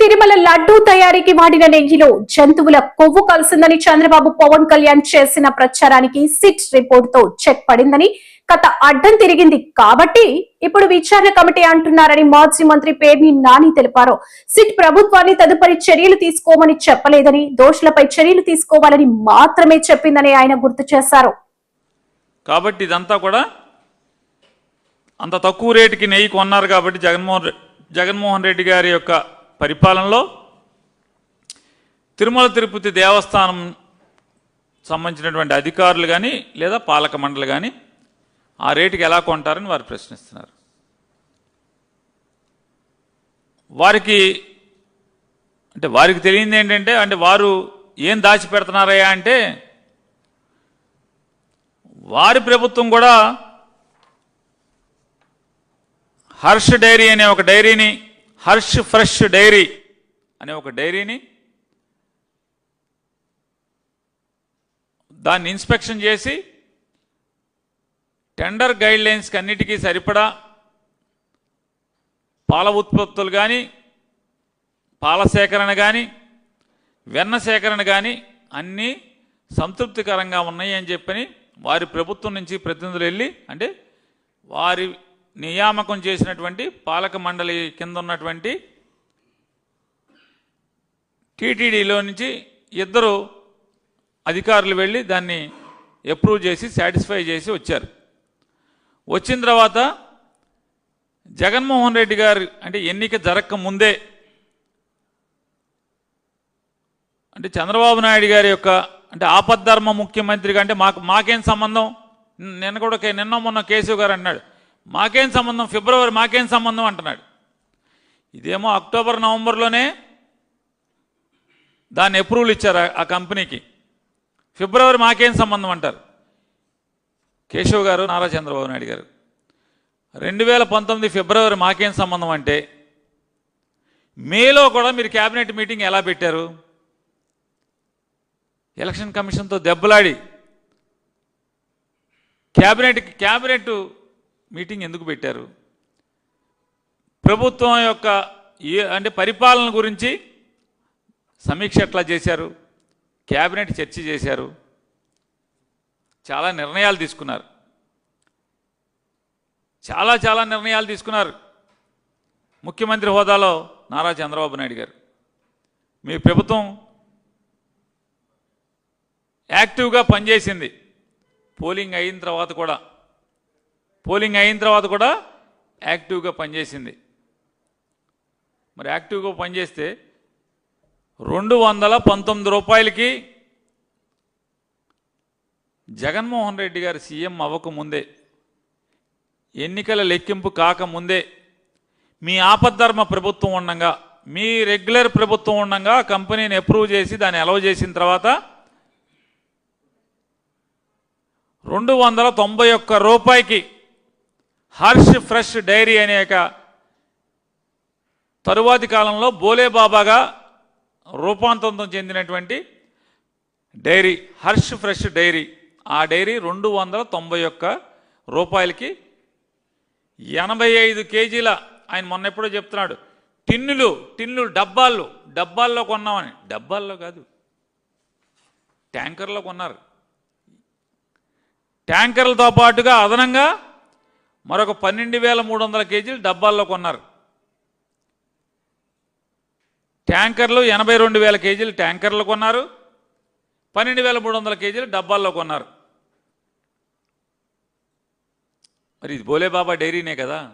తిరుమల లడ్డూ తయారీకి వాడిన నెయ్యిలో జంతువుల కొవ్వు కలిసిందని చంద్రబాబు పవన్ కళ్యాణ్ చేసిన ప్రచారానికి సిట్ రిపోర్ట్తో చెక్ పడిందని కథ అడ్డం తిరిగింది కాబట్టి ఇప్పుడు విచారణ కమిటీ అంటున్నారని మాజీ మంత్రి పేర్ని నాని తెలిపారు. సిట్ ప్రభుత్వాన్ని తదుపరి చర్యలు తీసుకోమని చెప్పలేదని దోషులపై చర్యలు తీసుకోవాలని మాత్రమే చెప్పిందని ఆయన గుర్తు చేశారు. కాబట్టి ఇదంతా కూడా అంత తక్కువ రేటుకి నెయ్యి కొన్నారు కాబట్టి జగన్మోహన్ జగన్మోహన్ రెడ్డి గారి యొక్క పరిపాలనలో తిరుమల తిరుపతి దేవస్థానం సంబంధించినటువంటి అధికారులు కానీ లేదా పాలక మండలి కానీ ఆ రేటుకి ఎలా కొంటారని వారు ప్రశ్నిస్తున్నారు. వారికి అంటే వారికి తెలియంది ఏంటంటే అంటే వారు ఏం దాచిపెడుతున్నారయ్యా అంటే వారి ప్రభుత్వం కూడా హర్ష డైరీ అనే ఒక డైరీని హర్ష్ ఫ్రెష్ డైరీ అనే ఒక డైరీని దాన్ని ఇన్స్పెక్షన్ చేసి టెండర్ గైడ్ లైన్స్కి అన్నిటికీ సరిపడా పాల ఉత్పత్తులు కానీ పాల సేకరణ కానీ వెన్న సేకరణ కానీ అన్నీ సంతృప్తికరంగా ఉన్నాయి అని చెప్పని వారి ప్రభుత్వం నుంచి ప్రతినిధులు వెళ్ళి అంటే వారి నియామకం చేసినటువంటి పాలక మండలి కింద ఉన్నటువంటి టీటీడీలో నుంచి ఇద్దరు అధికారులు వెళ్ళి దాన్ని అప్రూవ్ చేసి సాటిస్ఫై చేసి వచ్చారు. వచ్చిన తర్వాత జగన్మోహన్ రెడ్డి గారు అంటే ఎన్నిక జరగక ముందే అంటే చంద్రబాబు నాయుడు గారి యొక్క అంటే ఆపద్ధర్మ ముఖ్యమంత్రిగా అంటే మాకు మాకేం సంబంధం? నిన్న కూడా నిన్న మొన్న కేశవ్ గారు అన్నాడు. మాకేం సంబంధం? ఫిబ్రవరి మాకేం సంబంధం అంటున్నాడు. ఇదేమో అక్టోబర్ నవంబర్లోనే దాన్ని అప్రూవల్ ఇచ్చారు ఆ- ఆ కంపెనీకి. ఫిబ్రవరి మాకేం సంబంధం అంటారు? కేశవ్ గారు నారా చంద్రబాబు నాయుడు గారు రెండు వేల పంతొమ్మిది ఫిబ్రవరి మాకేం సంబంధం అంటే మేలో కూడా మీరు క్యాబినెట్ మీటింగ్ ఎలా పెట్టారు? ఎలక్షన్ కమిషన్తో దెబ్బలాడి క్యాబినెట్ క్యాబినెట్ మీటింగ్ ఎందుకు పెట్టారు? ప్రభుత్వం యొక్క ఏ అంటే పరిపాలన గురించి సమీక్ష ఎట్లా చేశారు? క్యాబినెట్ చర్చ చేశారు. చాలా నిర్ణయాలు తీసుకున్నారు. చాలా చాలా నిర్ణయాలు తీసుకున్నారు. ముఖ్యమంత్రి హోదాలో నారా చంద్రబాబు నాయుడు గారు. మీ ప్రభుత్వం యాక్టివ్గా పనిచేసింది. పోలింగ్ అయిన తర్వాత కూడా పోలింగ్ అయిన తర్వాత కూడా యాక్టివ్గా పనిచేసింది. మరి యాక్టివ్గా పనిచేస్తే రెండు వందల పంతొమ్మిది రూపాయలకి జగన్మోహన్ రెడ్డి గారు సీఎం అవ్వకముందే ఎన్నికల లెక్కింపు కాకముందే మీ ఆపద్ధర్మ ప్రభుత్వం ఉండగా మీ రెగ్యులర్ ప్రభుత్వం ఉండగా కంపెనీని అప్రూవ్ చేసి దాన్ని అలవ్ చేసిన తర్వాత రెండు వందల తొంభై ఒక్క రూపాయికి హర్ష్ ఫ్రెష్ డైరీ అనే తరువాతి కాలంలో బోలే బాబాగా రూపాంతరం చెందినటువంటి డైరీ హర్ష్ ఫ్రెష్ డైరీ. ఆ డైరీ రెండు వందల తొంభై ఒక్క రూపాయలకి ఎనభై ఐదు కేజీల ఆయన మొన్న ఎప్పుడో చెప్తున్నాడు టిన్నులు టిన్నులు డబ్బాలు డబ్బాల్లో కొన్నామని. డబ్బాల్లో కాదు ట్యాంకర్లో కొన్నారు. ట్యాంకర్లతో పాటుగా అదనంగా మరొక పన్నెండు వేల మూడు వందల కేజీలు డబ్బాల్లో కొన్నారు. ట్యాంకర్లు ఎనభై రెండు వేల కేజీలు ట్యాంకర్లు కొన్నారు. పన్నెండు వేల మూడు వందల కేజీలు డబ్బాల్లో కొన్నారు. మరి ఇది బోలేబాబా డైరీనే కదా.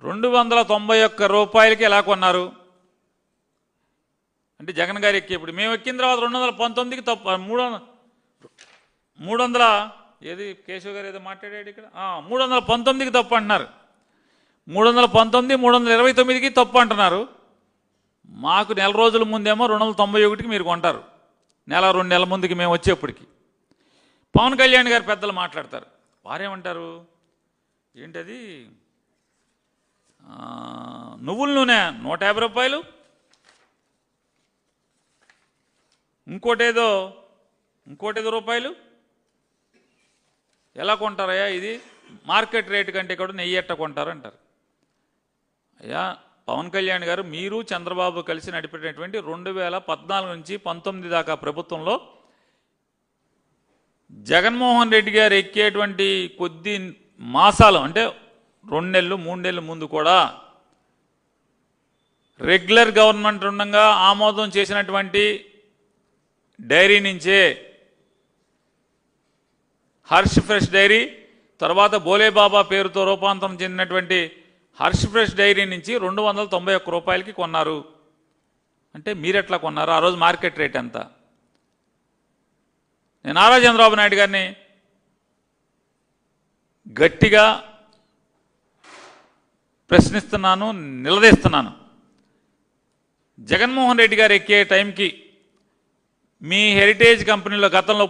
రెండు వందల తొంభై ఒక్క రూపాయలకి ఎలా కొన్నారు? అంటే జగన్ గారు ఎక్కేప్పుడు. మేము ఎక్కిన తర్వాత రెండు వందల పంతొమ్మిదికి తప్ప మూడు వందల మూడు వందల ఏది కేశవ్ గారు ఏదో మాట్లాడాడు ఇక్కడ? మూడు వందల పంతొమ్మిదికి తప్పు అంటున్నారు. మూడు వందల పంతొమ్మిది మూడు వందల ఇరవై తొమ్మిదికి తప్పు అంటున్నారు. మాకు నెల రోజుల ముందేమో రెండు వందల తొంభై ఒకటికి మీరు కొంటారు. నెల రెండు నెలల ముందుకి మేము వచ్చేప్పటికి. పవన్ కళ్యాణ్ గారు పెద్దలు మాట్లాడతారు. వారేమంటారు? ఏంటది? నువ్వుల నూనె నూట యాభై రూపాయలు. ఇంకోటేదో ఇంకోటేదో రూపాయలు. ఎలా కొంటారయ్యా? ఇది మార్కెట్ రేటు కంటే కూడా నెయ్యి ఎట్ట కొంటారు అంటారు అయ్యా పవన్ కళ్యాణ్ గారు మీరు చంద్రబాబు కలిసి నడిపేటటువంటి రెండు వేల పద్నాలుగు నుంచి పంతొమ్మిది దాకా ప్రభుత్వంలో జగన్మోహన్ రెడ్డి గారు ఎక్కేటువంటి కొద్ది మాసాలు అంటే రెండు నెలలు మూడు నెలల ముందు కూడా రెగ్యులర్ గవర్నమెంట్ ఉండగా ఆమోదం చేసినటువంటి డైరీ నుంచే హర్ష్ ఫ్రెష్ డైరీ తర్వాత బోలేబాబా పేరుతో రూపాంతరం చెందినటువంటి హర్ష్ ఫ్రెష్ డైరీ నుంచి రెండు వందల తొంభై ఒక్క రూపాయలకి కొన్నారు. అంటే మీరెట్లా కొన్నారు? ఆ రోజు మార్కెట్ రేట్ ఎంత? నేను నారా చంద్రబాబు నాయుడు గారిని గట్టిగా ప్రశ్నిస్తున్నాను నిలదీస్తున్నాను. జగన్మోహన్ రెడ్డి గారు ఎక్కే టైంకి మీ హెరిటేజ్ కంపెనీలో గతంలో